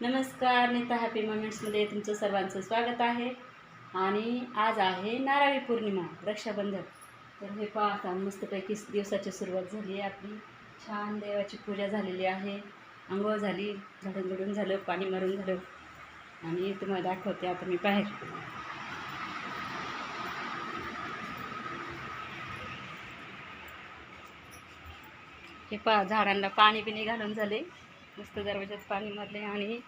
नमस्कार नीता हॅपी मोमेंट्समध्ये तुमचं सर्वांचं स्वागत आहे. आणि आज आहे नारळी पौर्णिमा रक्षाबंधन. तर हे पहा आता मस्तपैकी दिवसाची सुरुवात झाली आहे आपली. छान देवाची पूजा झालेली आहे. आंघोळ झाली झाडून झडून झालं पाणी मारून झालं. आणि तुम्हाला दाखवते आता मी बाहेर. हे पहा झाडांना पाणी बिणी घालून झाले. मस्त दरवाज्यात पाणी मारले आणि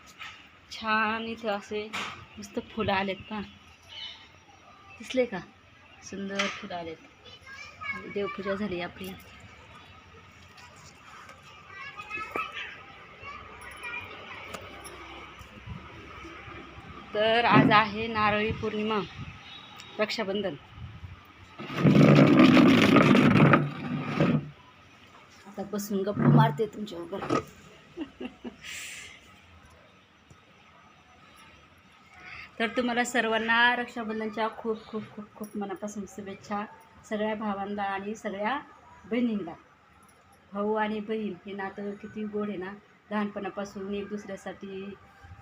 छान इथं असे मस्त फुलं आलेत पहा. दिसले का? सुंदर फुलं आलेत. देवपूजा झाली आपली. तर आज आहे नारळी पौर्णिमा. रक्षाबंधन. आता बसून गप्पा मारते तुमच्याबरोबर. तर तुम्हाला सर्वांना रक्षाबंधनच्या खूप खूप खूप खूप मनापासून शुभेच्छा सगळ्या भावांना आणि सगळ्या बहिणींना. भाऊ आणि बहीण हे नातं किती गोड आहे ना? लहानपणापासून एक दुसऱ्यासाठी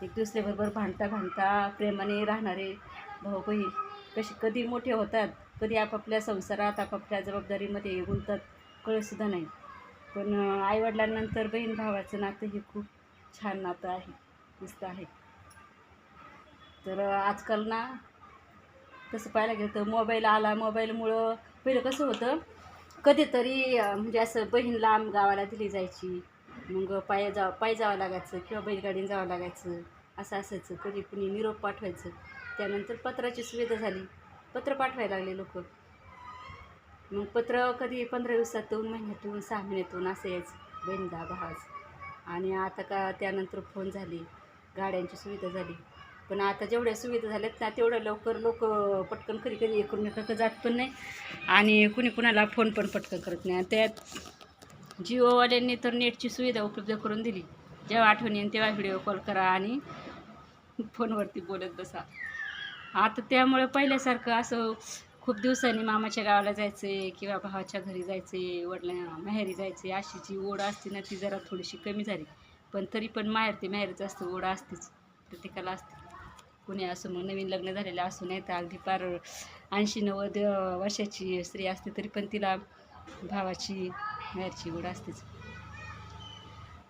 एक दुसऱ्याबरोबर भांडता भांडता प्रेमाने राहणारे भाऊ बहीण कशी कधी मोठे होतात कधी आपापल्या संसारात आपापल्या जबाबदारीमध्ये गुंतत कळतसुद्धा नाही. पण आईवडिलांनंतर बहीण भावाचं नातं हे खूप छान नातं आहे दिसतं आहे. तर आजकाल ना तसं पाहायला गेलं तर मोबाईल आला मोबाईलमुळं पहिलं कसं होतं कधीतरी म्हणजे असं बहीण लांब गावाला दिली जायची मग पाया जा पायी जावं लागायचं किंवा बैलगाडीने जावं लागायचं असं असायचं. कधी कुणी निरोप पाठवायचं. त्यानंतर पत्राची सुविधा झाली. पत्र पाठवायला लागले लोक. मग पत्र कधी पंधरा दिवसातून महिन्यातून सहा महिन्यातून असं यायचं. बहिणदा भावाच आणि आता का त्यानंतर फोन झाली. गाड्यांची सुविधा झाली. पण आता जेवढ्या सुविधा झाल्यात ना तेवढं लवकर लोक पटकन कधी कधी एकमेकाकडे जात पण नाही. आणि कुणी कुणाला फोन पण पटकन करत नाही. आणि त्यात जिओवाल्यांनी तर नेटची सुविधा उपलब्ध करून दिली. जेव्हा आठवणी येईल तेव्हा व्हिडिओ कॉल करा आणि फोनवरती बोलत बसा. आता त्यामुळे पहिल्यासारखं असं खूप दिवसांनी मामाच्या गावाला जायचे किंवा भावाच्या घरी जायचे वडिला माहेरी जायचे अशी जी ओढ असते ना ती जरा थोडीशी कमी झाली. पण तरी पण माहेर ते माहेरच असतं ओढ असतेच. प्रत्येकाला असते. कुणी असं मग नवीन लग्न झालेलं असू नाही तर अगदी पार ऐंशी नव्वद वर्षाची स्त्री असते तरी पण तिला भावाची माहेरची ओढ असतेच.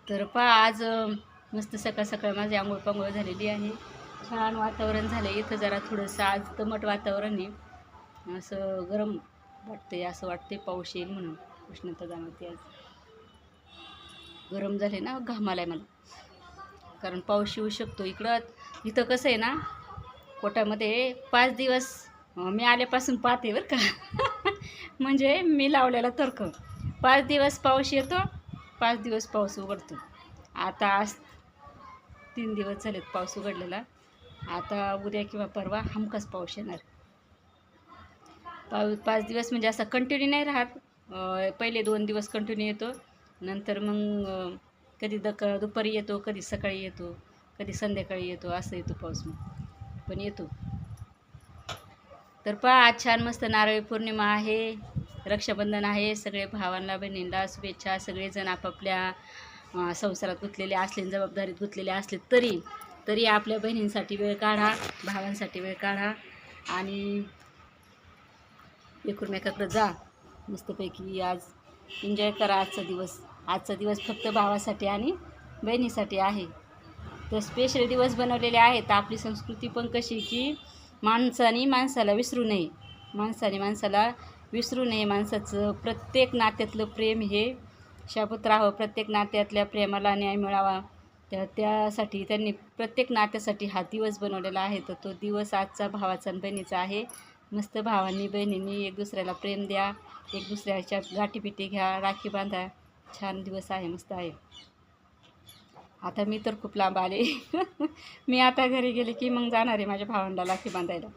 तर पा आज मस्त सकाळ सकाळ माझी आंघोळ पांघोळ झालेली आहे. छान वातावरण झालं इथं जरा थोडंसं आज दमट वातावरण आहे. असं गरम वाटते असं वाटते पाऊस येईल म्हणून उष्णता जाणवते आज. गरम झाले ना घामाला आहे मला. कारण पाऊस येऊ शकतो इकडं. इथं कसं आहे ना पोटामध्ये पाच दिवस मी आल्यापासून पाहते बरं का. म्हणजे मी लावलेला तर्क. पाच दिवस पाऊस येतो पाच दिवस पाऊस उघडतो. आता आज तीन दिवस झालेत पाऊस उघडलेला. आता उद्या किंवा परवा हमखास पाऊस येणार. पाऊस पाच दिवस म्हणजे असा कंटिन्यू नाही राहत. पहिले दोन दिवस कंटिन्यू येतो. नंतर मग कधी दक दुपारी येतो कधी सकाळी येतो कधी संध्याकाळी येतो असं येतो पाऊस मग. पण येतो. तर पहा आज छान मस्त नारळी पौर्णिमा आहे. रक्षाबंधन आहे. सगळे भावांना बहिणींना शुभेच्छा. सगळेजण आपापल्या संसारात गुंतलेले असले जबाबदारीत गुंतलेले असले तरी तरी आपल्या बहिणींसाठी वेळ काढा भावांसाठी वेळ काढा. आणि एकमेकाकडं जा. मस्तपैकी आज एन्जॉय करा आजचा दिवस. आजचा दिवस फक्त भावासाठी आणि बहिणीसाठी आहे. तर स्पेशल दिवस बनवलेले आहेत. आपली संस्कृती पण कशी की माणसाने माणसाला विसरू नये. माणसाने माणसाला विसरू नये. माणसाचं प्रत्येक नात्यातलं प्रेम हे शाबूत राहावं. प्रत्येक नात्यातल्या प्रेमाला न्याय मिळावा. त्या त्यासाठी त्यांनी प्रत्येक नात्यासाठी हा दिवस बनवलेला आहे. तर तो दिवस आजचा भावाचा आणि बहिणीचा आहे. मस्त भावांनी बहिणींनी एक दुसऱ्याला प्रेम द्या एक दुसऱ्याच्या गाठीपिटी घ्या राखी बांधा. छान दिवस आहे मस्त आहे. आता मी तर खूप लांब आले. मी आता घरी गेले की मग जाणार आहे माझ्या भावांना राखी बांधायला.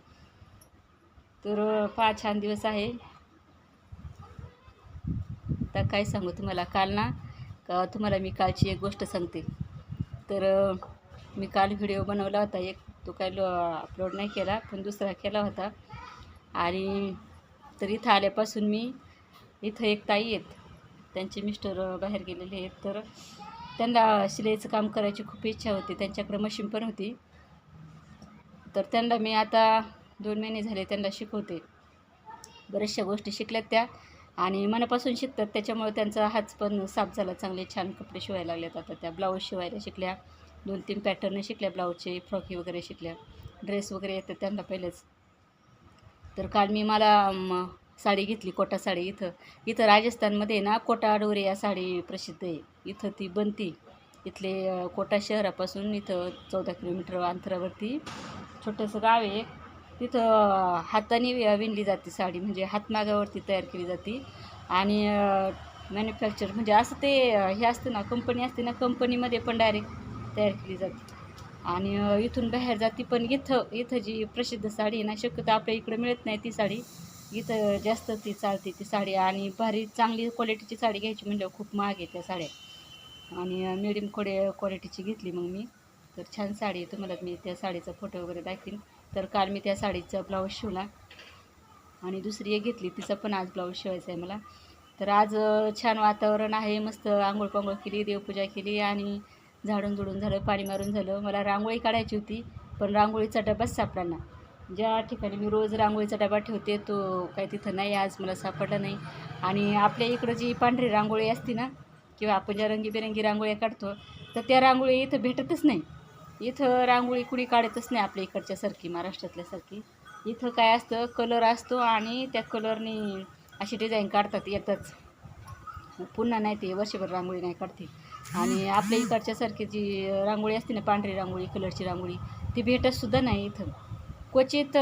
तर फार छान दिवस आहे. तर काय सांगू तुम्हाला? काल ना का तुम्हाला मी कालची एक गोष्ट सांगते. तर मी काल व्हिडिओ बनवला होता एक. तो काय अपलोड नाही केला पण दुसरा केला होता. आणि तर इथं आल्यापासून मी इथं एक ताई आहेत. त्यांचे मिस्टर बाहेर गेलेले आहेत. तर त्यांना शिलाईचं काम करायची खूप इच्छा होती. त्यांच्याकडे मशीन पण होती. तर त्यांना मी आता दोन महिने झाले त्यांना शिकवते. बऱ्याचशा गोष्टी शिकल्यात त्या आणि मनापासून शिकतात. त्याच्यामुळे त्यांचा हात पण साफ झाला चांगले छान कपडे शिवायला लागलेत. आता त्या ब्लाऊज शिवायला शिकल्या. दोन तीन पॅटर्न शिकल्या ब्लाऊजचे फ्रॉकी वगैरे शिकल्या. ड्रेस वगैरे येतात त्यांना पहिलेच. तर काल मी मला साडी घेतली कोटा साडी इथं. इथं राजस्थानमध्ये ना कोटा डोरे या साडी प्रसिद्ध आहे. इथं ती बनती. इथले कोटा शहरापासून इथं चौदा किलोमीटर अंतरावरती छोटंसं गाव आहे. तिथं हाताने वि- विणली जाते साडी. म्हणजे हातमागावरती म्हणजे तयार केली जाते. आणि मॅन्युफॅक्चर म्हणजे असं ते हे असतं ना कंपनी असते ना कंपनीमध्ये पण डायरेक्ट तयार केली जाते. आणि इथून बाहेर जाते पण इथं इथं जी प्रसिद्ध साडी आहे ना शक्यतो आपल्या इकडं मिळत नाही ती साडी. इथं जास्त ती चालते ती साडी आणि भारी चांगली क्वालिटीची साडी घ्यायची म्हणल्यावर खूप महाग आहे त्या साड्या. आणि मिडियम कोडे क्वालिटीची घेतली मग मी. तर छान साडी आहे तुम्हाला मी त्या साडीचा फोटो वगैरे दाखवीन. तर काल मी त्या साडीचा ब्लाऊज शिवला. आणि दुसरी एक घेतली तिचा पण आज ब्लाऊज शिवायचा आहे मला. तर आज छान वातावरण आहे मस्त आंघोळ पांघोळ केली देवपूजा केली आणि झाडून झुडून झालं पाणी मारून झालं. मला रांगोळी काढायची होती पण रांगोळीचा डबाच सापडला ना ज्या ठिकाणी मी रोज रांगोळीचा डबा ठेवते तो काही तिथं नाही आज मला सापडला नाही. आणि आपल्या इकडं जी पांढरी रांगोळी असते ना किंवा आपण ज्या रंगीबेरंगी रांगोळ्या काढतो तर त्या रांगोळी इथं भेटतच नाही. इथं रांगोळी कुणी काढतच नाही आपल्या इकडच्यासारखी महाराष्ट्रातल्यासारखी इथं काय असतं कलर असतो आणि त्या कलरनी अशी डिझाईन काढतात येतच. पुन्हा नाही ते वर्षभर रांगोळी नाही काढते. आणि आपल्या इकडच्यासारखी जी रांगोळी असते ना पांढरी रांगोळी कलरची रांगोळी ती भेटतसुद्धा नाही इथं क्वचित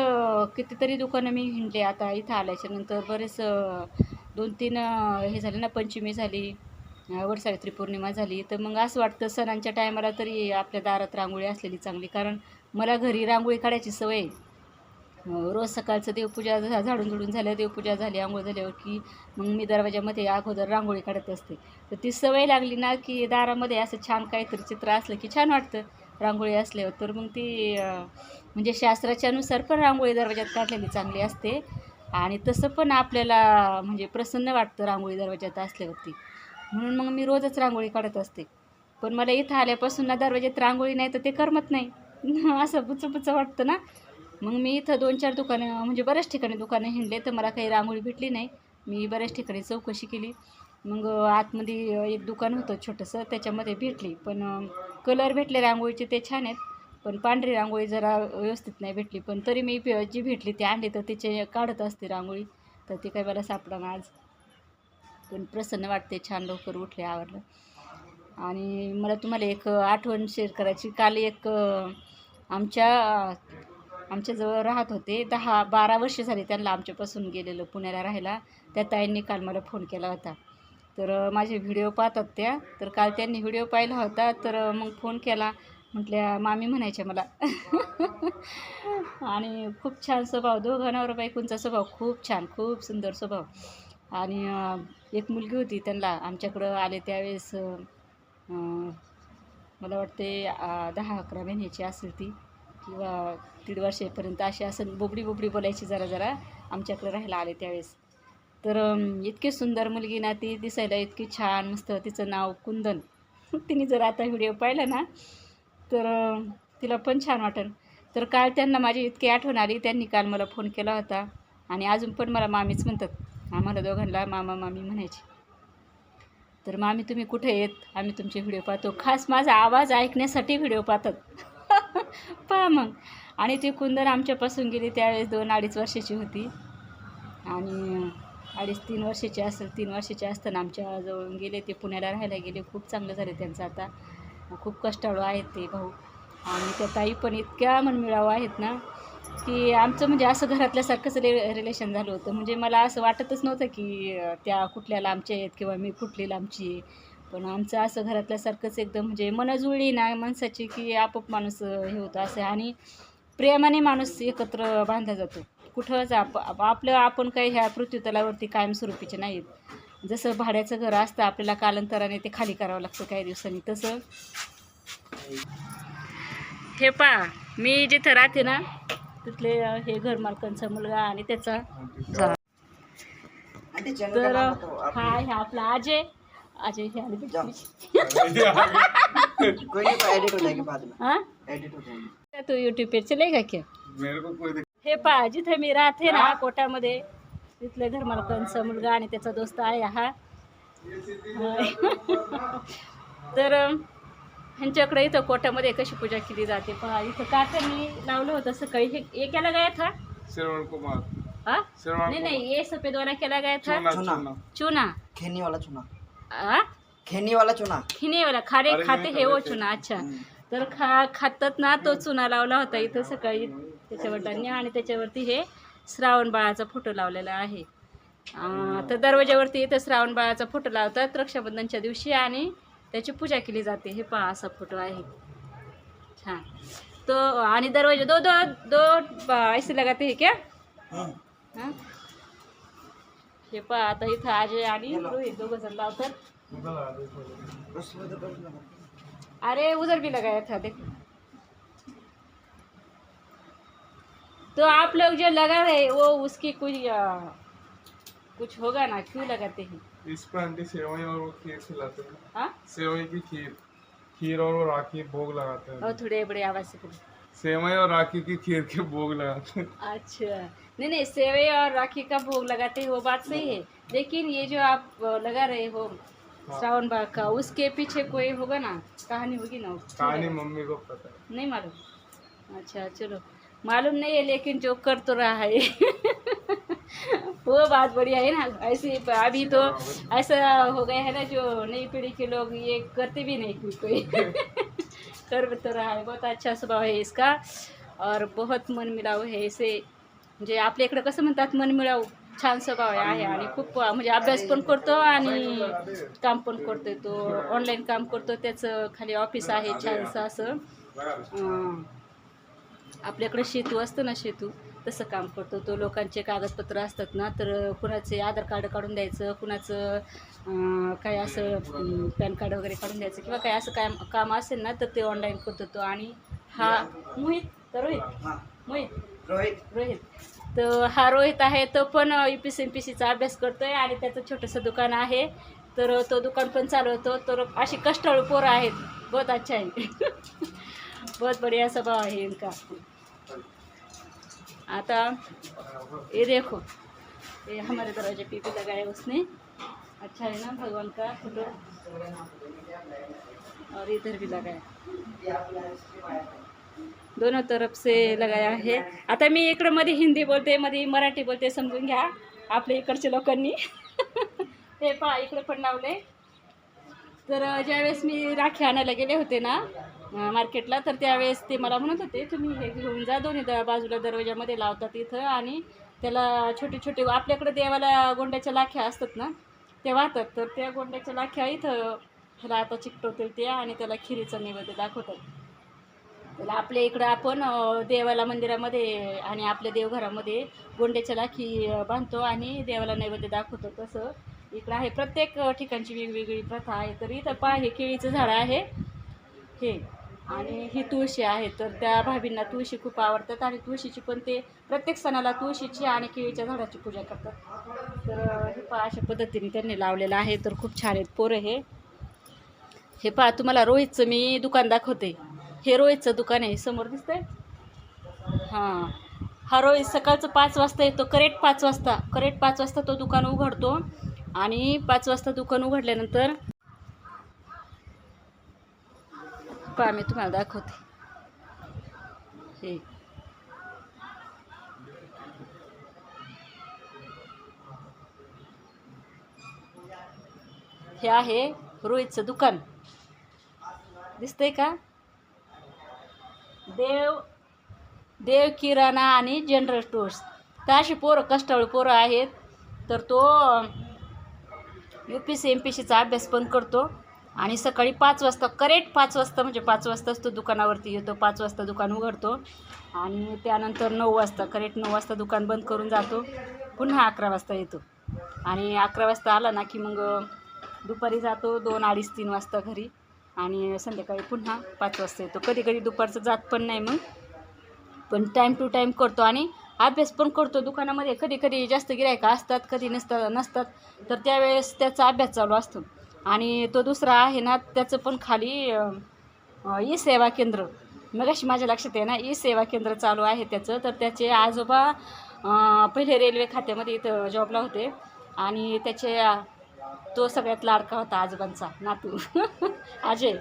कितीतरी दुकानं मी हिंडले आता इथं आल्याच्यानंतर बरेच दोन तीन हे झाले ना पंचमी झाली अं, वटसावित्री पौर्णिमा झाली तर मग असं वाटतं सणांच्या टायमाला तरी आपल्या दारात रांगोळी असलेली चांगली कारण मला घरी रांगोळी काढायची सवय आहे. रोज सकाळचं देवपूजा झा- झाडून झुडून झाल्या देवपूजा झाली आंघोळ झाल्यावर की मग मी दरवाजामध्ये अगोदर रांगोळी काढत असते. तर ती सवय लागली ना की दारामध्ये असं छान काहीतरी चित्र असलं की छान वाटतं रांगोळी असल्यावर. तर मग ती म्हणजे शास्त्राच्यानुसार पण रांगोळी दरवाजात काढलेली चांगली असते आणि तसं पण आपल्याला म्हणजे प्रसन्न वाटतं रांगोळी दरवाजात असल्यावरती. म्हणून मग मी रोजच रांगोळी काढत असते. पण मला इथं आल्यापासून ना दरवाजात रांगोळी नाही तर ते करमत नाही. असं बुचं बुचं वाटतं ना. मग मी इथं दोन चार दुकानं म्हणजे बऱ्याच ठिकाणी दुकानं हिंडले तर मला काही रांगोळी भेटली नाही. मी बऱ्याच ठिकाणी चौकशी केली. मग आतमध्ये एक दुकान होतं छोटंसं त्याच्यामध्ये भेटली. पण कलर भेटले रांगोळीचे ते छान आहेत. पण पांढरी रांगोळी जरा व्यवस्थित नाही भेटली. पण तरी मी जी भेटली ती आणली तर तिचे काढत असते रांगोळी. तर ती काही मला सापडा आज. पण प्रसन्न वाटते छान लवकर उठले आवडलं आणि मला तुम्हाला एक आठवण शेअर करायची. काल एक आमच्या आमच्याजवळ राहत होते. दहा बारा वर्ष झाली त्यांना आमच्यापासून गेलेलं पुण्याला राहायला. त्या ताईंनी काल मला फोन केला होता. तर माझे व्हिडिओ पाहतात त्या. तर काल त्यांनी व्हिडिओ पाहिला होता. तर मग फोन केला. म्हटल्या मामी म्हणायच्या मला. आणि खूप छान स्वभाव. दोघं नवरा बायकोंचा स्वभाव खूप छान खूप सुंदर स्वभाव. आणि एक मुलगी होती त्यांना. आमच्याकडं आले त्यावेळेस मला वाटते दहा अकरा महिन्याची असेल ती. किंवा दीड वर्षापर्यंत अशी असं बोबडी बोबडी बोलायची जरा जरा आमच्याकडे राहायला आले त्यावेळेस. तर इतकी सुंदर मुलगी ना ती दिसायला इतकी छान मस्त तिचं नाव कुंदन. तिने जर आता व्हिडिओ पाहिला ना तर तिला पण छान वाटेल तर काल त्यांना माझी इतकी आठवण आली त्यांनी काल मला फोन केला होता. आणि अजून पण मला मामीच म्हणतात. आम्हाला दोघांना मामा मामी म्हणायची. तर मामी तुम्ही कुठे येत आम्ही तुमचे व्हिडिओ पाहतो. खास माझा आवाज ऐकण्यासाठी व्हिडिओ पाहतात. पहा मग. आणि ती कुंदन आमच्यापासून गेली त्यावेळेस दोन अडीच वर्षाची होती. आणि अडीच तीन वर्षाची असेल तीन वर्षाची असताना आमच्याजवळून गेले ते पुण्याला राहायला गेले. खूप चांगलं झाले त्यांचं आता. खूप कष्टाळू आहेत ते भाऊ. आणि त्या ताई पण इतक्या मनमिळावं आहेत ना की आमचं म्हणजे असं घरातल्यासारखंच रे रिलेशन झालं होतं. म्हणजे मला असं वाटतच नव्हतं की त्या कुठल्या लांबच्या आहेत किंवा मी कुठली लांबची आहे. पण आमचं असं घरातल्यासारखंच एकदम म्हणजे मन जुळली ना माणसाची की आपोआप माणूस हे होतं असं आणि प्रेमाने माणूस एकत्र बांधला जातो. कुठंच आप आप- आपलं आपण काही ह्या पृथ्वीतलावरती कायमस्वरूपीचे नाहीत. जसं भाड्याचं घर असतं आपल्याला कालांतराने ते खाली करावं लागतं काही दिवसांनी. तसं हे पा मी जिथं राहते ना तिथले हे घर मालकांचा मुलगा आणि त्याचा तर हा हे आपला अजय अजय हे आले जाओ। बघ. कोई नहीं तो एडिट हो जाएगी बाद में हा एडिट हो जाएगी तू युट्यूब पे चलेगा क्या मेरे को कोई हे पहा जिथे मी राहते ना कोटामध्ये तिथले घरमालकांचा मुलगा आणि त्याचा दोस्त आहे हा. तर अं, ह्यांच्याकडे इथं कोटामध्ये कशी पूजा केली जाते पहा इथं काकांनी लावलं होतं सकाळी. हे हे केला गया था श्रवण कुमार. हा? श्रवण नहीं नहीं ये सफेद वाला केला गया था चुना चुना। चुना. चूना. खेनी वाला चुना. आ? खेनी वाला चुना. खिने वाला खारे खाते हे वो करायचे. चुना अच्छा. तर खा खातात ना तो चुना लावला होता इथं सकाळी. त्याच्या वडिलांनी आणि त्याच्यावरती हे श्रावण बाळाचा फोटो लावलेला आहे. तर दरवाज्यावरती इथं श्रावण बाळाचा फोटो लावतात. रक्षाबंधनच्या दिवशी आणि त्याची पूजा केली जाते. हे पहा असा फोटो आहे. छान. तो आणि दरवाजा दो दो दो ऐसे लगाते हे क्या. हां? हे पहा आता इथं अजय आणि रोहित दोघं जण लावतात। अरे उधर भी लगाया था देख. तो आप लोग जो लगा रहे वो उसकी कुछ कुछ होगा ना? क्यों लगाते हैं? इस पर आंटी सेवई और वो खीर खिलाते हैं। हाँ? सेवई की खीर खीर और वो राखी भोग लगाते हैं। और थोड़े बड़े आवाज़ से सेवई और राखी की खीर के भोग लगाते हैं। अच्छा। नहीं नहीं सेवे और राखी का भोग लगाते हैं वो बात सही है। लेकिन ये जो आप लगा रहे हो श्रावण बाग का उसके पीछे कोई होगा ना? कहानी होगी ना कहानी मम्मी को पता नहीं मालूम। अच्छा चलो। मालूम नहीं है लेकिन जो कर तो रहा है। वो बात बढ़िया है ना। ऐसे अभी तो ऐसा हो गया है ना जो नई पीढ़ी के लोग ये करते भी नहीं कोई कोई। कर तो रहा है। बहुत अच्छा स्वभाव है इसका और बहुत मन मिळाव है इसे। म्हणजे आपल्या इकडं कसं म्हणतात मन मिळाव छान स्वभाव आहे आणि खूप म्हणजे अभ्यास पण करतो आणि काम पण करतोय तो. ऑनलाईन काम करतो त्याचं खाली ऑफिस आहे छानसं असं. आपल्याकडे शेतू असतं ना शेतू तसं काम करतो तो. लोकांचे कागदपत्र असतात ना तर कुणाचे आधार कार्ड काढून द्यायचं कुणाचं काय असं पॅन कार्ड वगैरे काढून द्यायचं किंवा काय असं काम काम असेल ना तर ते ऑनलाईन करतो तो. आणि हा मोहित तर रोहित हाँ मोहित. रोहित. रोहित. तर हा रोहित आहे तो पण U P S C M P अभ्यास करतोय आणि त्याचं छोटंसं दुकान आहे. तर तो दुकान पण चालवतो. तर अशी कष्टाळू पोरं आहेत. बहुत अच्छा आहे. बहुत बढ़िया स्वभाव आहे इनका. आता ये देखो. ये हमारे दरवाजे पे भी लगाया उसने. अच्छा है ना भगवान का फोटो और इधर भी लगाया. दोनों तरफ से लगाया आहे आता मी इकडं मध्ये हिंदी बोलते मध्ये मराठी बोलते समजून घ्या आपल्या इकडच्या लोकांनी. हे पहा इकडे पण लावले तर ज्यावेळेस मी राखी आणायला गेले होते ना मार्केटला तर त्यावेळेस ते मला म्हणत होते तुम्ही हे घेऊन जा दोन्ही द बाजूला दरवाजामध्ये लावतात इथं आणि त्याला छोटे छोटे आपल्याकडे देवाला गोंड्याच्या लाख्या असतात ना ते वाहतात. तर त्या गोंड्याच्या लाख्या इथं ह्याला आता चिकटवतील त्या आणि त्याला खिरीचा नैवेद्य दाखवतात. आपल्या इकडं आपण देवाला मंदिरामध्ये आणि आपल्या देवघरामध्ये गोंड्याच्या लाखी बांधतो आणि देवाला नैवेद्य दाखवतो. तसं इकडं आहे प्रत्येक ठिकाणची वेगवेगळी प्रथा आहे. तर इथं पहा हे केळीचं झाड आहे. हे. आणि ही तुळशी आहे. तर त्या भाभींना तुळशी खूप आवडतात आणि तुळशीची पण ते प्रत्येक सणाला तुळशीची आणि केळीच्या झाडाची पूजा करतात. तर हे पहा अशा पद्धतीने त्यांनी लावलेलं आहे. तर खूप छान आहेत पोरं हे. हे पहा तुम्हाला रोहितचं मी दुकान दाखवते. हे रोहितचं दुकान आहे समोर दिसतंय? हां. हा रोहित सकाळचं पाच वाजता येतो करेक्ट पाच वाजता. करेक्ट पाच वाजता तो दुकान उघडतो आणि पाच वाजता दुकान उघडल्यानंतर पहा मी तुम्हाला दाखवते. हे. हे आहे रोहितचं दुकान. दिसतंय का? देव देव किराणा आणि जनरल स्टोर्स तर अशी पोरं कष्टाळू पोरं आहेत. तर तो U P S C M P अभ्यास पण करतो. आणि सकाळी पाच वाजता करेक्ट पाच वाजता म्हणजे पाच वाजताच तो दुकानावरती येतो. पाच वाजता दुकान उघडतो. आणि त्यानंतर नऊ वाजता करेक्ट नऊ वाजता दुकान बंद करून जातो. पुन्हा अकरा वाजता येतो. आणि अकरा वाजता आला ना की मग दुपारी जातो दोन अडीच तीन वाजता घरी. आणि संध्याकाळी पुन्हा पाच वाजता येतो. कधी कधी दुपारचं जात पण नाही मग. पण टाईम टू टाईम करतो आणि अभ्यास पण करतो दुकानामध्ये. कधी कधी जास्त गिरायका असतात कधी नसतात नसतात तर त्यावेळेस त्याचा अभ्यास चालू असतो. आणि तो दुसरा आहे ना त्याचं पण खाली ई सेवा केंद्र. मग अशी माझ्या लक्षात आहे ना ई सेवा केंद्र चालू आहे त्याचं. तर त्याचे आजोबा पहिले रेल्वे खात्यामध्ये इथं जॉबला होते. आणि त्याचे तो सगळ्यात लाडका होता आजोबांचा नातू. अजय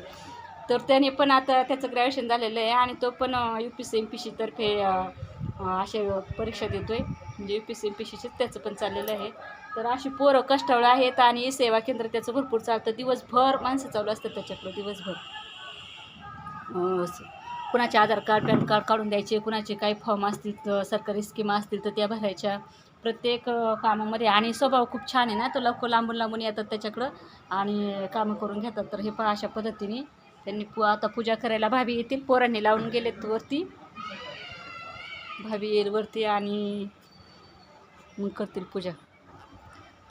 तर त्याने पण आता त्याचं ग्रॅज्युएशन झालेलं आहे आणि तो पण U P S C M सीतर्फे असे परीक्षा देतो आहे म्हणजे U P S C M P त्याचं पण चाललेलं आहे. तर अशी पोरं कष्टावळं आहेत आणि सेवा केंद्र त्याचं भरपूर चालतं. दिवसभर माणसं चालू असतात त्याच्याकडं दिवसभर. कुणाचे आधार कार्ड पॅन कार्ड काढून द्यायचे कुणाचे काही फॉर्म असतील तर सरकारी स्कीमा असतील तर त्या भरायच्या. प्रत्येक कामामध्ये आणि स्वभाव खूप छान आहे ना तो लवकर लांबून लांबून येतात त्याच्याकडं आणि कामं करून घेतात. तर हे पहा अशा पद्धतीने त्यांनी पू आता पूजा करायला भाभी येतील. पोरांनी लावून गेलेत वरती. भाभी येईल वरती आणि मग करतील पूजा.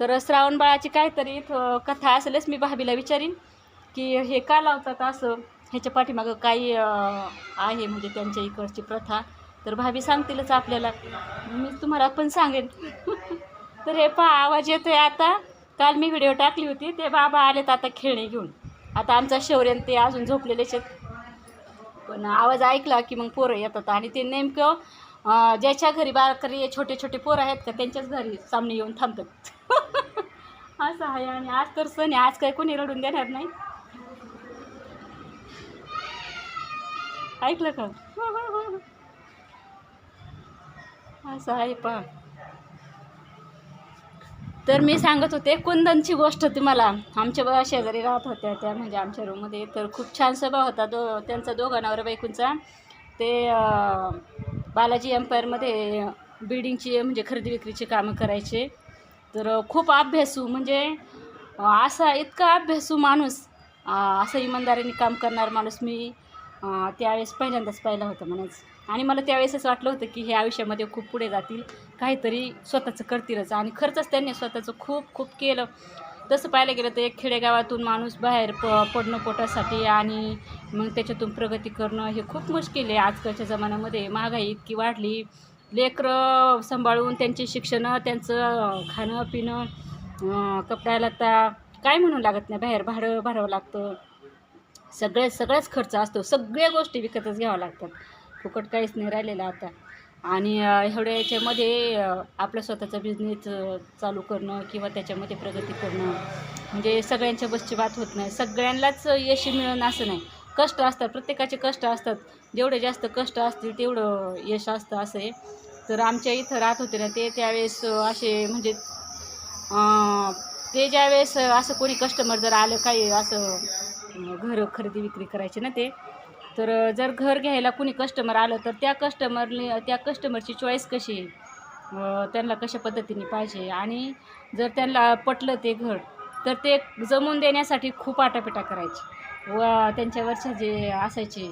तर श्रावण बाळाची काहीतरी कथा असेलच मी भाभीला विचारीन की हे का लावतात असं? ह्याच्या पाठीमागं काही आहे म्हणजे त्यांच्या इकडची प्रथा. तर भाभी सांगतीलच आपल्याला. मी तुम्हाला पण सांगेन. तर हे पहा आवाज येतो आहे आता. काल मी व्हिडिओ टाकली होती ते बाबा आलेत आता खेळणे घेऊन. आता आमचा शौर्यन ते अजून झोपलेलेच आहेत. पण आवाज ऐकला की मग पोरं येतात. आणि ते नेमकं ज्याच्या घरी बारकरी छोटे छोटे पोरं आहेत का त्यांच्याच घरी सामने येऊन थांबतात. असं आहे. आणि आज तर सण आहे. आज काय कोणी रडून देणार नाही. ऐकलं का? असं आहे पण तर मी सांगत होते कुंदनची गोष्ट होती मला. आमच्या बा शेजारी राहत होत्या त्या म्हणजे आमच्या रूममध्ये तर खूप छान स्वभाव होता दो त्यांचा दोघा नवरा बायकोंचा. ते बालाजी एम्पायरमध्ये बिल्डिंगची म्हणजे खरेदी विक्रीची कामं करायचे. तर खूप अभ्यासू म्हणजे असा इतका अभ्यासू माणूस असं इमानदारीने काम करणारा माणूस मी त्यावेळेस पहिल्यांदाच पाहिला होता म्हणायचं. आणि मला त्यावेळेसच वाटलं होतं की हे आयुष्यामध्ये खूप पुढे जातील. काहीतरी स्वतःचं करतीलच. आणि खरंच त्यांनी स्वतःचं खूप खूप केलं. तसं पाहायला गेलं तर एक खेडेगावातून माणूस बाहेर प पडणं पोटासाठी आणि मग त्याच्यातून प्रगती करणं हे खूप मुश्किल आहे. आजकालच्या जमान्यामध्ये महागाई इतकी वाढली. लेकरं सांभाळून त्यांची शिक्षणं त्यांचं खाणं पिणं कपड्याला कपडा काय म्हणून लागत नाही. बाहेर भाडं भरावं लागतं. सगळे सगळ्याच खर्च असतो. सगळ्या गोष्टी विकतच घ्याव्या लागतात. फुकट काहीच नाही राहिलेलं आता. आणि एवढ्या याच्यामध्ये आपला स्वतःचा बिझनेस चालू करणं किंवा त्याच्यामध्ये प्रगती करणं म्हणजे सगळ्यांच्या बसची बात होत नाही. सगळ्यांनाच यश मिळणं असं नाही. कष्ट असतात प्रत्येकाचे कष्ट असतात. जेवढे जास्त कष्ट असतील तेवढं यश असतं असं आहे. तर आमच्या इथं राहत होते ना ते त्यावेळेस असे म्हणजे ते ज्यावेळेस असं कोणी कस्टमर जर आलं काही असं घरं घर खरेदी विक्री करायचे ना ते तर जर घर घ्यायला कुणी कस्टमर आलं तर त्या कस्टमरने त्या कस्टमरची चॉईस कशी आहे? त्यांना कशा पद्धतीने पाहिजे? आणि जर त्यांना पटलं ते घर तर ते जमून देण्यासाठी खूप आटापिटा करायचे. व त्यांच्यावरचे जे असायचे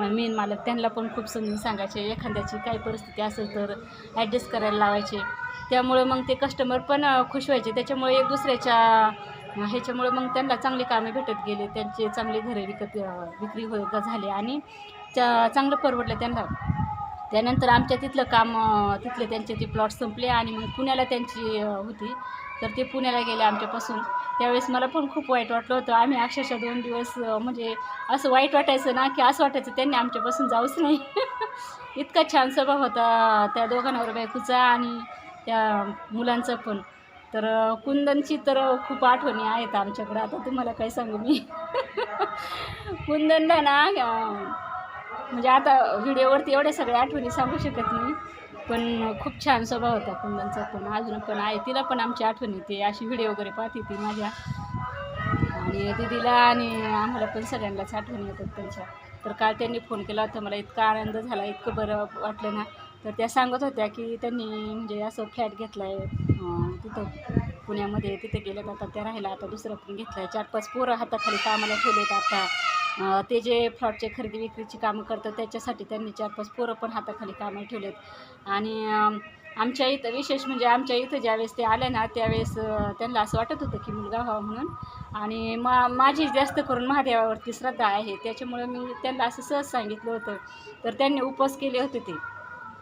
मेन मालक त्यांना पण खूप समजून सांगायचे एखाद्याची काही परिस्थिती असेल तर ॲडजस्ट करायला लावायचे. त्यामुळं मग ते कस्टमर पण खुश व्हायचे. त्याच्यामुळे एक दुसऱ्याच्या ह्याच्यामुळे मग त्यांना चांगली कामे भेटत गेले त्यांचे चांगले घरे विकत विक्री हो झाले आणि चा चांगलं परवडलं त्यांना. त्यानंतर आमच्या तिथलं काम तिथले त्यांचे ते प्लॉट संपले आणि मग पुण्याला त्यांची होती. तर ते पुण्याला गेले आमच्यापासून. त्यावेळेस मला पण खूप वाईट वाटलं होतं. आम्ही अक्षरशः दोन दिवस म्हणजे असं वाईट वाटायचं ना की असं वाटायचं त्यांनी आमच्यापासून जाऊच नाही. इतका छान स्वभाव होता त्या दोघांवर बायकोचा आणि त्या मुलांचा पण. तर कुंदनची तर खूप आठवणी आहेत आमच्याकडं. आता तुम्हाला काय सांगू मी? कुंदनला ना म्हणजे आता व्हिडिओवरती एवढ्या सगळ्या आठवणी सांगू शकत नाही पण खूप छान स्वभाव होता कुंदनचा पण. अजून पण आहे. तिला पण आमची आठवण येते. अशी व्हिडिओ वगैरे पाहते ती माझ्या. आणि दीदीला आणि आम्हाला पण सगळ्यांनाच आठवणी येतात त्यांच्या. तर काल त्यांनी फोन केला होता मला इतका आनंद झाला इतकं बरं वाटलं ना. तर त्या सांगत होत्या की त्यांनी म्हणजे असं फ्लॅट घेतला आहे तिथं पुण्यामध्ये तिथे गेल्यात आता त्या राहिला आता दुसरं पण घेतलं आहे चार पाच पोरं हाताखाली कामाला ठेवलेत आता. ते जे फ्लॉटचे खरेदी विक्रीची कामं करतात त्याच्यासाठी त्यांनी चार पाच पोरं पण हाताखाली कामाला ठेवलेत. आणि आमच्या इथं विशेष म्हणजे आमच्या इथं ज्यावेळेस ते आले ना त्यावेळेस त्यांना असं वाटत होतं की मुलगा व्हावा म्हणून. आणि मा माझी जास्त करून महादेवावरती श्रद्धा आहे. त्याच्यामुळे मी त्यांना असं सहज सांगितलं होतं. तर त्यांनी उपवास केले होते ते.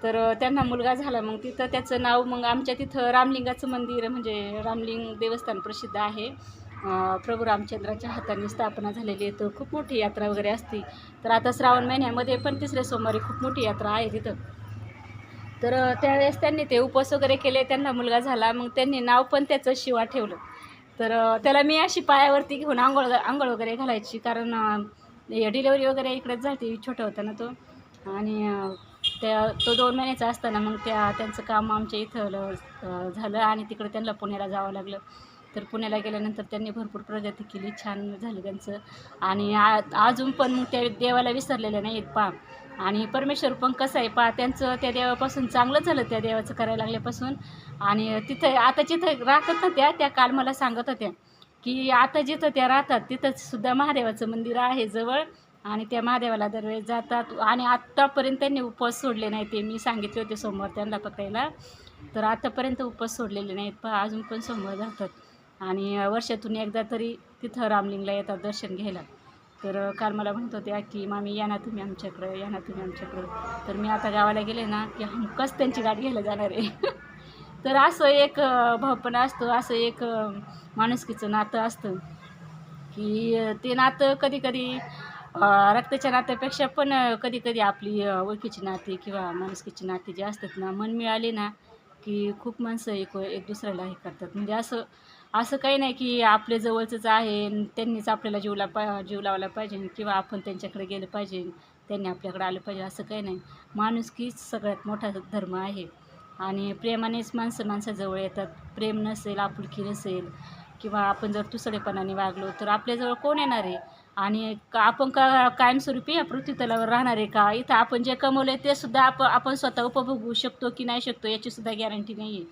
तर त्यांना मुलगा झाला. मग तिथं त्याचं नाव मग आमच्या तिथं रामलिंगाचं मंदिर म्हणजे रामलिंग देवस्थान प्रसिद्ध आहे. प्रभू रामचंद्राच्या हाताने स्थापना झालेली आहे. तर खूप मोठी यात्रा वगैरे असते. तर आता श्रावण महिन्यामध्ये पण तिसऱ्या सोमवारी खूप मोठी यात्रा आहे तिथं. तर त्यावेळेस त्यांनी ते उपवास वगैरे केले. त्यांना मुलगा झाला. मग त्यांनी नाव पण त्याचं शिवा ठेवलं. तर त्याला मी अशी पायावरती घेऊन आंघोळ आंघोळ वगैरे घालायची. कारण डिलेवरी वगैरे इकडेच झाली छोटा होता ना तो. आणि त्या तो दोन महिन्याचा असताना मग त्या त्यांचं काम आमच्या इथं झालं आणि तिकडे त्यांना पुण्याला जावं लागलं. तर पुण्याला गेल्यानंतर त्यांनी भरपूर प्रगती केली छान झालं त्यांचं. आणि आ अजून पण मग त्या देवाला विसरलेल्या नाही आहेत पा आणि परमेश्वर पण कसं आहे पा त्यांचं त्या देवापासून चांगलं झालं त्या देवाचं करायला लागल्यापासून. आणि तिथं आता जिथं राहतात ना त्या त्या काल मला सांगत होत्या की आता जिथं त्या राहतात तिथंच सुद्धा महादेवाचं मंदिर आहे जवळ. आणि त्या महादेवाला दरवेळेस जातात. आणि आत्तापर्यंत त्यांनी उपवास सोडले नाही ते मी सांगितले होते सोमवार त्यांना पकडायला तर आत्तापर्यंत उपवास सोडलेले नाहीत पहा अजून पण सोमवार जातात. आणि वर्षातून एकदा तरी तिथं रामलिंगला येतात दर्शन घ्यायला. तर काल मला म्हणत होत्या की मामी या ना तुम्ही आमच्याकडं या ना तुम्ही आमच्याकडं. तर मी आता गावाला गेले ना की हमकच त्यांची गाडी घ्यायला जाणार आहे. तर असं एक भावपणा असतो असं एक माणुसकीचं नातं असतं. की ते नातं कधी कधी रक्ताच्या नात्यापेक्षा पण कधी कधी आपली ओळखीची नाती किंवा माणुसकीची नाती जी असतात ना मन मिळाली ना की खूप माणसं एक एक दुसऱ्याला हे करतात. म्हणजे असं असं काही नाही की आपले जवळचंच आहे त्यांनीच आपल्याला जीवला पा जीव लावला पाहिजे किंवा आपण त्यांच्याकडे गेलं पाहिजे त्यांनी आपल्याकडे आलं पाहिजे असं काही नाही. माणुसकीच सगळ्यात मोठा धर्म आहे. आणि प्रेमानेच माणसं माणसाजवळ येतात. प्रेम नसेल आपुलकी नसेल किंवा आपण जर तुसडेपणाने वागलो तर आपल्याजवळ कोण येणार आहे? आणि का आपण का कायमस्वरूपी या पृथ्वीतलावर राहणार आहे का? इथं आपण जे कमवले ते सुद्धा आपण आपण स्वतः उपभोगू शकतो की नाही शकतो याचीसुद्धा गॅरंटी नाही आहे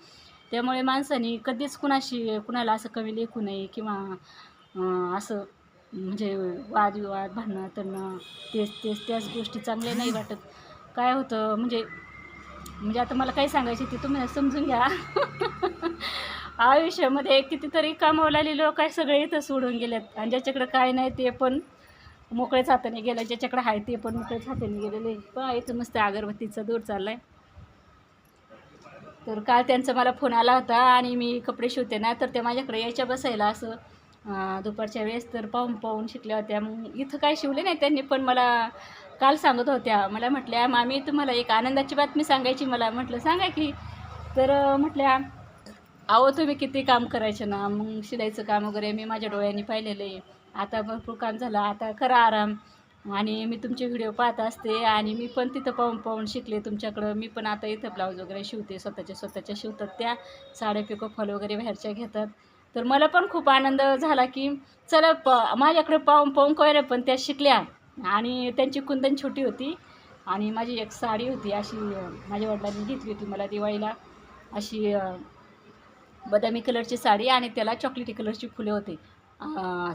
त्यामुळे माणसाने कधीच कुणाशी कुणाला असं कमी लेखू नये किंवा असं म्हणजे वादविवाद भांडणं तरणं तेच तेच त्याच गोष्टी चांगल्या नाही वाटत. काय होतं म्हणजे म्हणजे आता मला काय सांगायचे ते तुम्ही समजून घ्या. आयुष्यामध्ये कितीतरी कामवलेले लोक आहे सगळे इथं सोडून गेलेत. आणि ज्याच्याकडे काय नाही ते पण मोकळेच हाताने गेलं ज्याच्याकडे आहे ते पण मोकळेच हाताने गेलेले. पण इथं मस्त अगरबत्तीचा दूर चाललाय. तर काल त्यांचा मला फोन आला होता आणि मी कपडे शिवते ना तर त्या माझ्याकडे यायच्या बसायला असं दुपारच्या वेळेस तर पाहून पाहून शिकल्या होत्या. मग इथं काय शिवले नाही त्यांनी पण मला काल सांगत होत्या. मला म्हटल्या मामी तुम्हाला एक आनंदाची बातमी सांगायची मला. म्हटलं सांगा की. तर म्हटल्या अहो तुम्ही किती काम करायचे ना? मग शिलाईचं काम वगैरे मी माझ्या डोळ्यांनी पाहिलेलं. आहे आता भरपूर काम झालं. आता खरा आराम. आणि मी तुमचे व्हिडिओ पाहत असते आणि मी पण तिथं पाहून पाहून शिकले तुमच्याकडं. मी पण आता इथं ब्लाऊज वगैरे शिवते. स्वतःच्या स्वतःच्या शिवतात त्या. साड्या पिको फॉल वगैरे बाहेरच्या घेतात. तर मला पण खूप आनंद झाला की चला प माझ्याकडे पाहून पाहून कोयऱ्या पण त्या शिकल्या. आणि त्यांची कुंदन छोटी होती. आणि माझी एक साडी होती. अशी माझ्या वडिलांनी घेतली होती मला दिवाळीला. अशी बदामी कलरची साडी आणि त्याला चॉकलेटी कलरची फुले होते.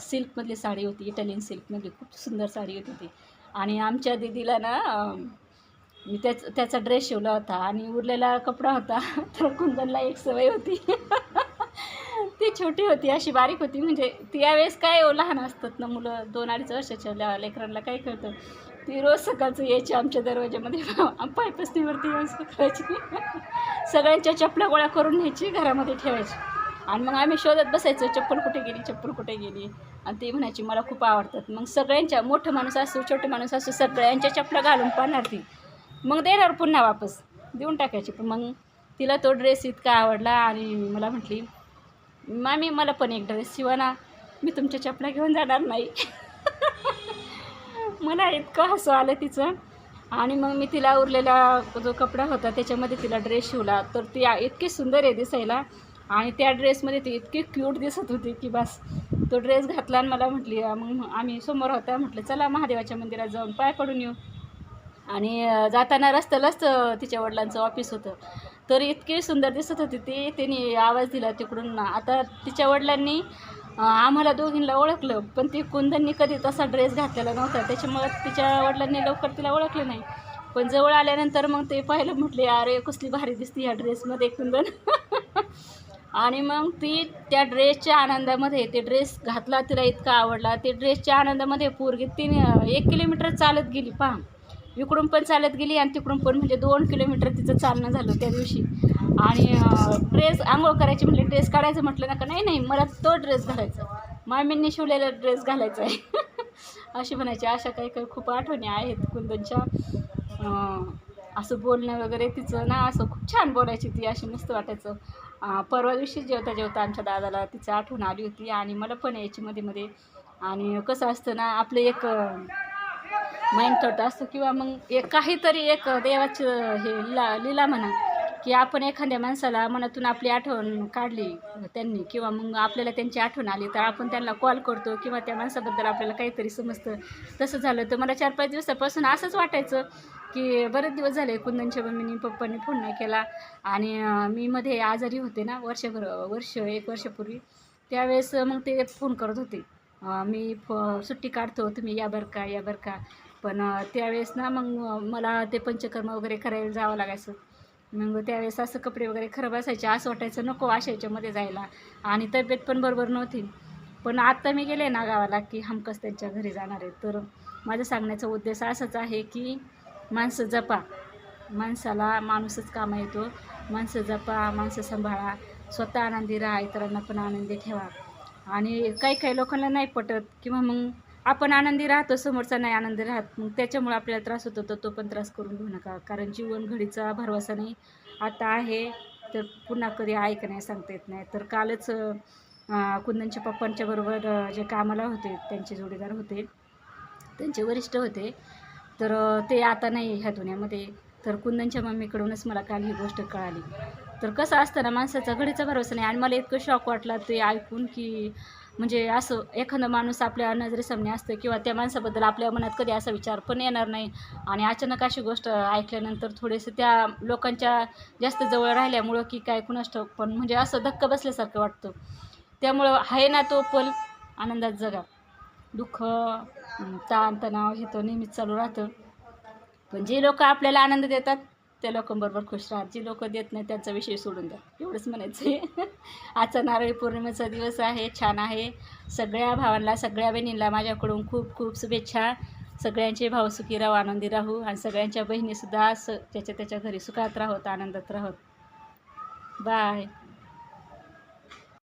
सिल्कमधली साडी होती इटालियन सिल्कमधली. खूप सुंदर साडी होती ती. आणि आमच्या दिदीला ना मी त्याच त्याचा ड्रेस शिवला होता आणि उरलेला कपडा होता. तर कुंदनला एक सवय होती. ती छोटी होती अशी बारीक होती. म्हणजे ती यावेळेस काय लहान असतात ना मुलं? दोन अडीच वर्षाच्या लेकरांला लेकरांना काय कळतं? ती रोज सकाळचं यायची आमच्या दरवाज्यामध्ये. पायपसनीवरती येऊन करायची सगळ्यांच्या चपल्या गोळा करून न्यायची घरामध्ये ठेवायची. आणि मग आम्ही शोधत बसायचो चप्पल कुठे गेली चप्पल कुठे गेली? आणि ती म्हणायची मला खूप आवडतात. मग सगळ्यांच्या मोठं माणूस असो छोटं माणूस असो सगळ्यांच्या चपला घालून पाहणार ती. मग देणार पुन्हा वापस. देऊन टाकायची. पण मग तिला तो ड्रेस इतका आवडला आणि मला म्हटली मामी मला पण एक ड्रेस शिवा ना. मी तुमच्या चपला घेऊन जाणार नाही. मला इतकं हसं आलं तिचं. आणि मग मी तिला उरलेला जो कपडा होता त्याच्यामध्ये तिला ड्रेस शिवला तर ती इतकी सुंदर आहे दिसायला. आणि त्या ड्रेसमध्ये ती इतकी क्यूट दिसत होती की बस. तो ड्रेस घातला आणि मला म्हटली मग आम्ही समोर होता. म्हटलं चला महादेवाच्या मंदिरात जाऊन पाय पडून येऊ. आणि जाताना रस्त्यालाच तिच्या वडिलांचं ऑफिस होतं. तर इतकी सुंदर दिसत होती ती. तिने आवाज दिला तिकडून. आता तिच्या वडिलांनी आम्हाला दोघींना ओळखलं पण ती कुंदननी कधी तसा ड्रेस घातलेला नव्हता. त्याच्यामुळं तिच्या वडिलांनी लवकर तिला ओळखलं नाही. पण जवळ आल्यानंतर मग ते पाहिलं म्हटले अरे कसली भारी दिसते ह्या ड्रेसमध्ये कुंदन. आणि मग ती त्या ड्रेसच्या आनंदामध्ये ते ड्रेस घातला तिला इतका आवडला. ते ड्रेसच्या आनंदामध्ये पोरगी तिने एक किलोमीटर चालत गेली पहा. इकडून पण चालत गेली आणि तिकडून पण म्हणजे दोन किलोमीटर तिचं चालणं झालं त्या दिवशी. आणि ड्रेस आंघोळ करायची म्हटले ड्रेस काढायचं? म्हटलं ना का नाही नाही मला तो ड्रेस घालायचा मामींनी शिवलेला ड्रेस घालायचा आहे. अशी म्हणायची. अशा काही काही खूप आठवणी आहेत कुंदनच्या. असं बोलणं वगैरे तिचं ना असं खूप छान बोलायची ती अशी मस्त वाटायचं. परवा दिवशी जेवता जेवता आमच्या दादाला तिचं आठवण आली होती आणि मला पण यायची मध्ये मध्ये आणि कसं असतं ना आपलं एक माइंड थॉट असतो किंवा मग एक काहीतरी एक देवाचं हे ला लिला म्हणा की आपण एखाद्या माणसाला मनातून आपली आठवण काढली त्यांनी किंवा मग आपल्याला त्यांची आठवण आली तर आपण त्यांना कॉल करतो किंवा त्या माणसाबद्दल आपल्याला काहीतरी समजतं. तसं झालं तर मला चार पाच दिवसापासून असंच वाटायचं की बरेच दिवस झाले कुंदनच्या मम्मीनी पप्पांनी फोन नाही केला. आणि मी मध्ये आजारी होते ना वर्षभर वर्ष एक वर्षापूर्वी. त्यावेळेस मग ते फोन करत होते. मी फ सुट्टी काढतो तुम्ही या बरं का या बरं का. पण त्यावेळेस ना मग मला ते पंचकर्म वगैरे करायला जावं लागायचं. मग त्यावेळेस असं कपडे वगैरे खराब असायचे असं वाटायचं नको अशा याच्यामध्ये जायला. आणि तब्येत पण बरोबर नव्हती. पण आत्ता मी गेले ना गावाला की हमकस त्यांच्या घरी जाणार आहे. तर माझं सांगण्याचा उद्देश असाच आहे की माणसं जपा. माणसाला माणूसच कामा येतो. माणसं जपा माणसं सांभाळा. स्वतः आनंदी राहा इतरांना पण आनंदी ठेवा. आणि काही काही लोकांना नाही पटत किंवा मग आपण आनंदी राहतो समोरचा नाही आनंदी राहत. मग त्याच्यामुळे आपल्याला त्रास होतो तर तो पण त्रास करून घेऊ नका. कारण जीवन घडीचा भरवसा नाही. आता आहे तर पुन्हा कधी आहे का नाही सांगता येत नाही. तर कालच कुंदनच्या पप्पांच्या बरोबर जे कामाला होते त्यांचे जोडीदार होते. त्यांचे वरिष्ठ होते. तर ते आता नाही ह्या दुनियामध्ये. तर कुंदनच्या मम्मीकडूनच मला काल ही गोष्ट कळाली. तर कसं असतं ना माणसाचा घडीचा भरोसा नाही. आणि मला इतकं शॉक वाटला ते ऐकून की म्हणजे असं एखादा माणूस आपल्या नजरेसामने असतं किंवा त्या माणसाबद्दल आपल्या मनात कधी असा विचार पण येणार नाही. आणि अचानक अशी गोष्ट ऐकल्यानंतर थोडेसे त्या लोकांच्या जास्त जवळ राहिल्यामुळं की काय कुणाष्ट पण म्हणजे असं धक्का बसल्यासारखं वाटतं. त्यामुळं आहे ना तो पल आनंदात जगा. दुःख ताणतणाव हे तर नेहमीच चालू राहतं. पण जे लोक आपल्याला आनंद देतात त्या लोकांबरोबर खुश राहा. जी लोक देत नाही त्यांचा विषय सोडून द्या. एवढंच म्हणायचं आहे. आजचा नारळी पौर्णिमेचा दिवस आहे. छान आहे. सगळ्या भावांना सगळ्या बहिणींना माझ्याकडून खूप खूप शुभेच्छा. सगळ्यांचे भाऊ सुखी राहू आनंदी राहू. आणि सगळ्यांच्या बहिणीसुद्धा स त्याच्या त्याच्या घरी सुखात राहोत आनंदात राहोत बाय